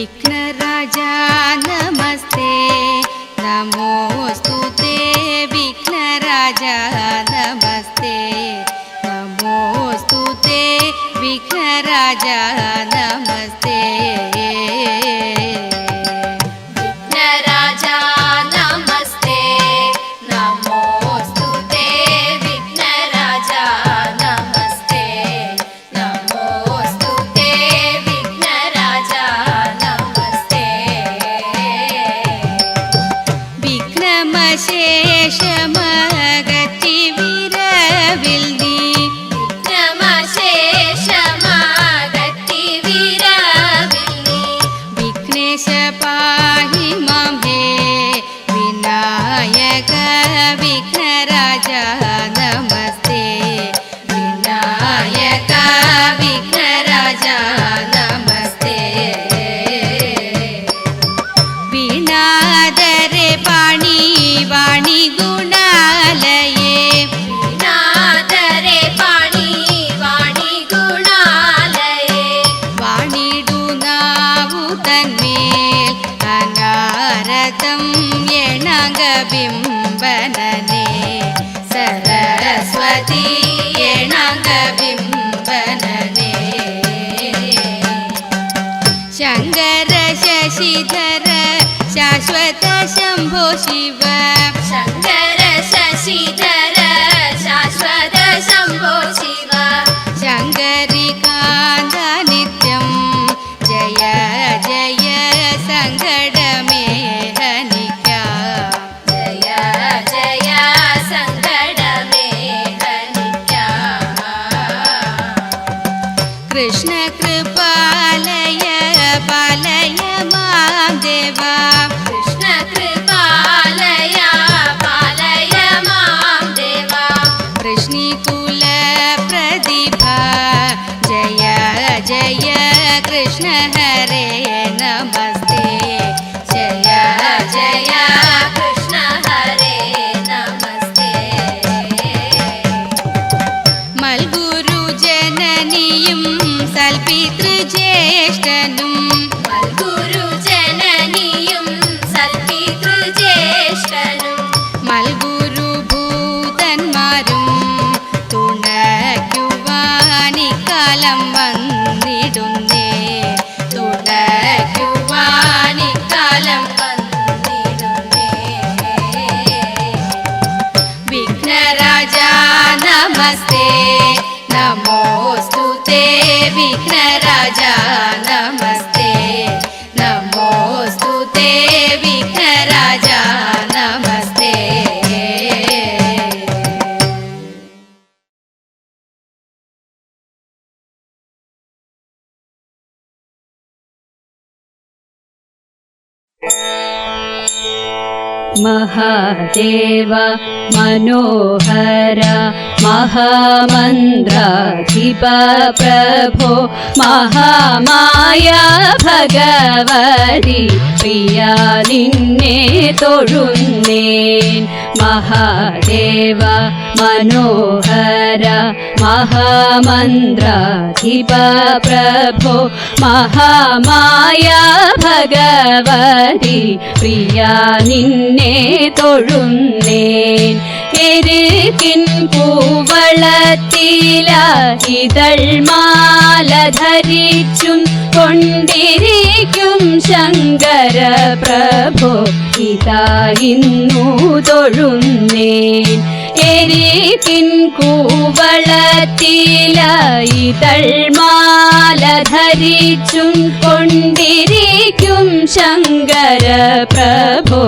विघ्नराजा नमस्ते। नमोऽस्तु ते विघ्नराजा नमस्ते। नमोऽस्तु ते विघ्नराजा नमस्ते शशिधर शाश्वत शम्भो शिव। शङ्कर शशिधर शाश्वत शम्भो शिव। रे महादेव मनोहर महामन्द्राधिप प्रभो महामाया भगवति प्रिया निन्ने तोळुन्नेन् महादेव मनोहर महामन्द्राधिप प्रभो महामाया भगवति प्रिया निन्ने तोळुन्नेन् എരുകിൻ പൂവളത്തില ഇതൾ മാല ധരിച്ചും കൊണ്ടിരിക്കും ശങ്കര പ്രഭു. ഇതാ ഇന്നു തൊഴുന്നേൻ. എരികിൻ കൂവളത്തില ധരിച്ചും കൊണ്ടിരിക്കും ശങ്കര പ്രഭോ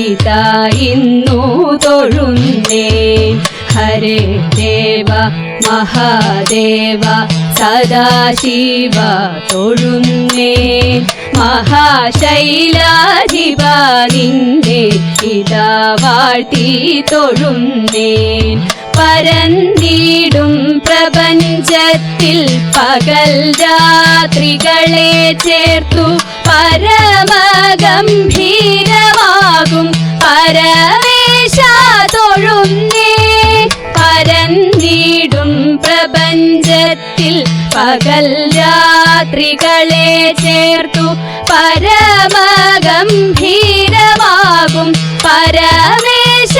ഇതാ ഇന്നു തൊഴുന്നേ. ഹരേ ദേവ മഹാദേവ സദാശിവ തൊഴുന്നേ. മഹാശൈലാധിപ നിന്നെ ഇതാ വാഴ്ത്തി തൊഴുന്നേൻ പരന്നിടും പ്രപഞ്ചത്തിൽ പകൽ രാത്രികളെ ചേർത്തു പരമഗംഭീരമാകും. പരമേശ പരന്തിടും പ്രപഞ്ചത്തിൽ പകൽ രാത്രികളെ ചേർത്തു പരമഗംഭീരമാകും. പരമേശ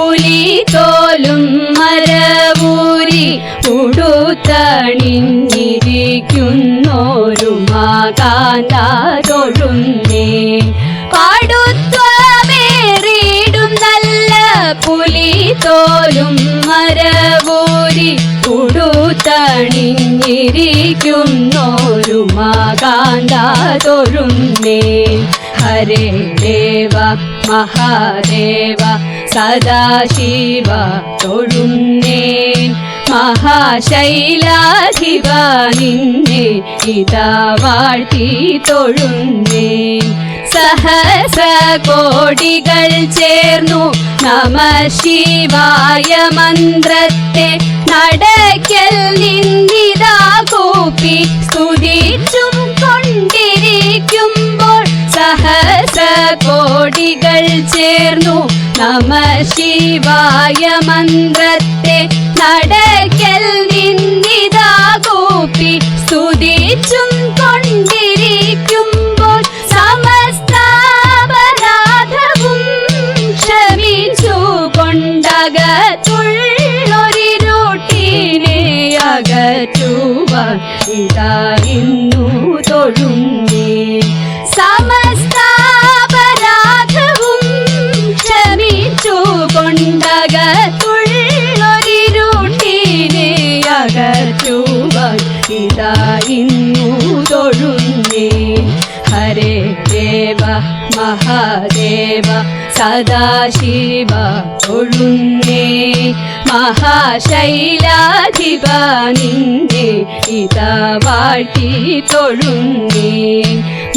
പുലി തോലും മരവൂരി ഉടുത്തണിഞ്ഞിരിക്കുന്നോരു മാകാന്ത തൊഴുന്നേൻ പാടുത്വമേറിയിടും നല്ല പുലി തോലും മരവൂരി ഉടുത്തണിഞ്ഞിരിക്കുന്നോരു മാകാന്ത ഹരേ ദേവ മഹാദേവ സദാശിവ തൊഴുന്നേൻ. മഹാശൈലാധിപ നിന്നെ ഇതാ വാഴ്ത്തി തൊഴുന്നേൻ. സഹസ കോടികൾ ചേർന്നു നമ ശിവായ മന്ത്രത്തെ നടക്കൽ നിന്നിതാ കൂപ്പി സ്തുതിച്ചും കൊണ്ടിരിക്കുമ്പോൾ സഹസ കോടികൾ ചേർന്നു നമ ശിവായ മന്ത്രത്തെ നടക്കൽ നിന്നിതാ കൂപ്പി. സ്തുതിച്ചും കൊണ്ടിരിക്കുമ്പോൾ സമസ്താപരാധവും ക്ഷമിച്ചു കൊണ്ടകത്തുള്ളൊരിരുട്ടിനെ അകറ്റുവാൻ ഇതാ ഇതാ ദേവ മഹാദേവ സദാശിവ തൊഴുന്നേ. മഹാശൈലാധിപ നിന്നെ ഇതാ വാഴ്ത്തി തൊഴുന്നേ.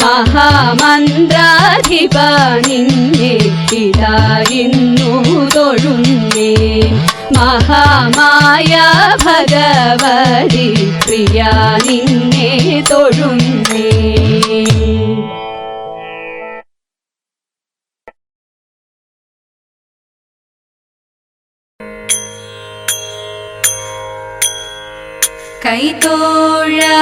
മഹാമന്ത്രാധിപ നിന്നെ ഇതാ ഇന്നു തൊഴുന്നേ. മഹാമായ ഭഗവതി പ്രിയ നിന്നെ തൊഴുന്നേ. கைத்தோழா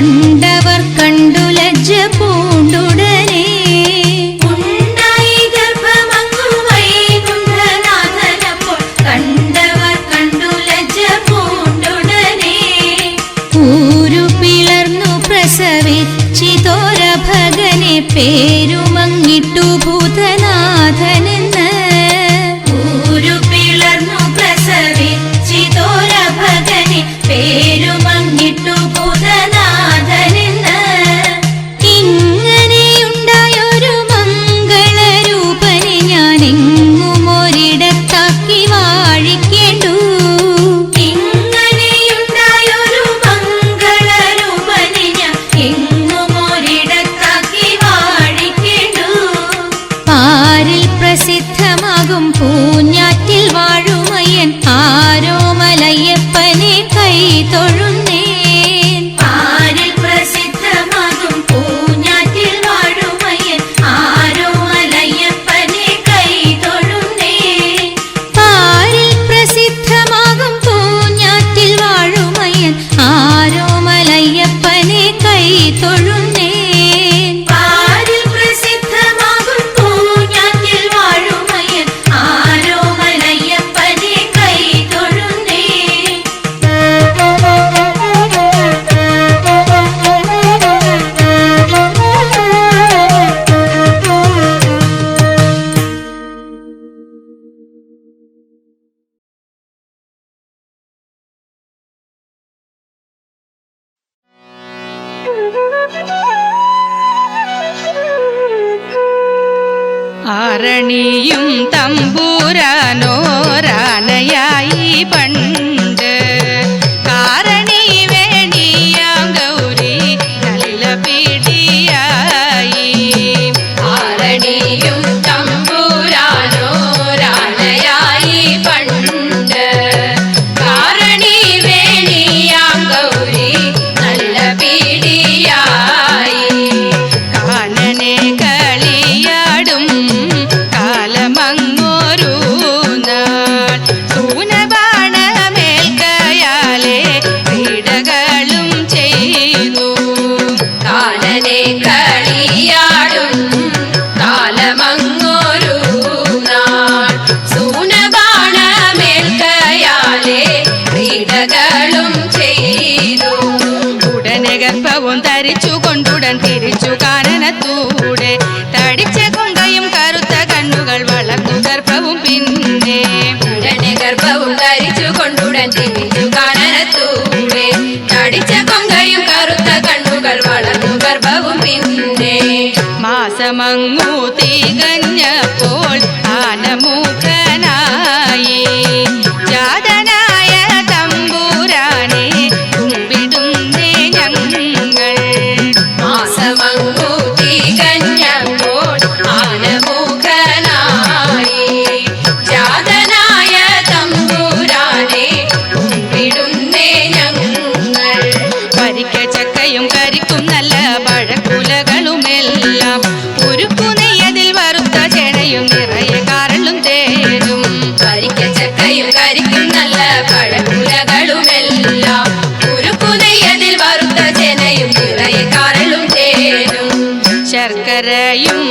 கண் நீயும் കരയും കറുത്ത കണ്ണുകൾ വളർന്നു ഗർഭവും പിന്നെ. മാസമങ്ങൂ തികഞ്ഞപ്പോൾ கரையும்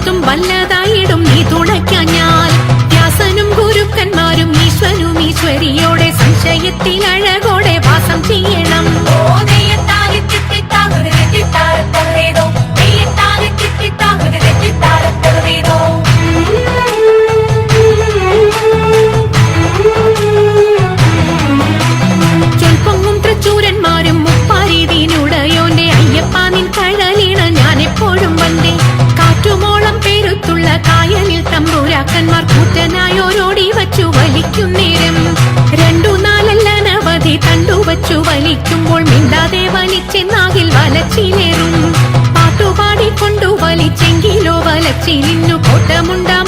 വല്ലതും വല്ലതായിടും നീ തുണയ്ക്കഞ്ഞാൽ വ്യാസനും ഗുരുക്കന്മാരും ഈശ്വനും ഈശ്വരിയോടെ സംശയത്തിൽ അഴകോ മുച്ചു വലിക്കുമ്പോൾ മിണ്ടാതെ വലിച്ചെന്നാകിൽ വലച്ചിലേറും. പാട്ടുപാടിക്കൊണ്ടു വലിച്ചെങ്കിലോ വലച്ചിലിന്നു കോട്ടമുണ്ടാ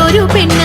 ഒരു പെണ്ണ്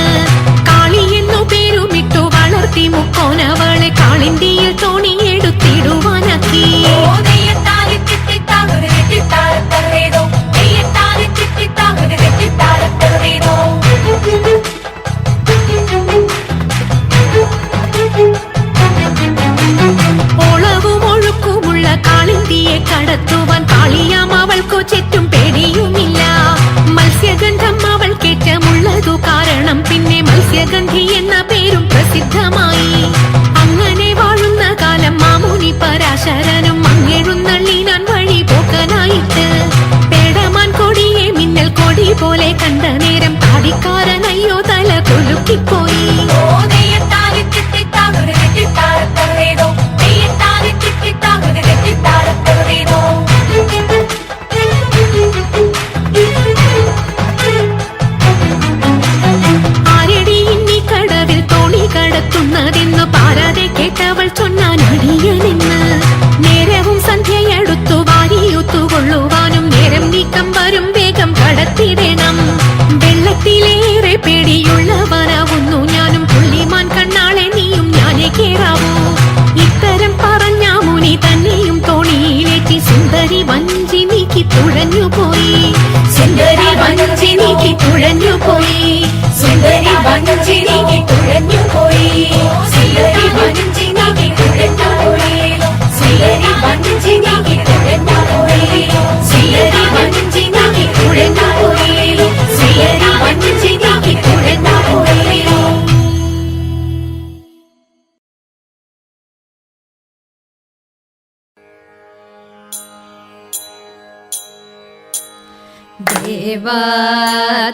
ദേവാ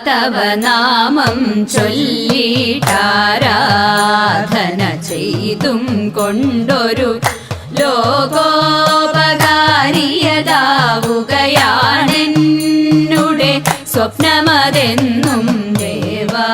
തവ നാമം ചൊല്ലിട്ടാരാധന ചെയ്തും കൊണ്ടൊരു ലോകോപകാരിയതാവുകയാണെന്നുടെ സ്വപ്നമതെന്നും ദേവാ.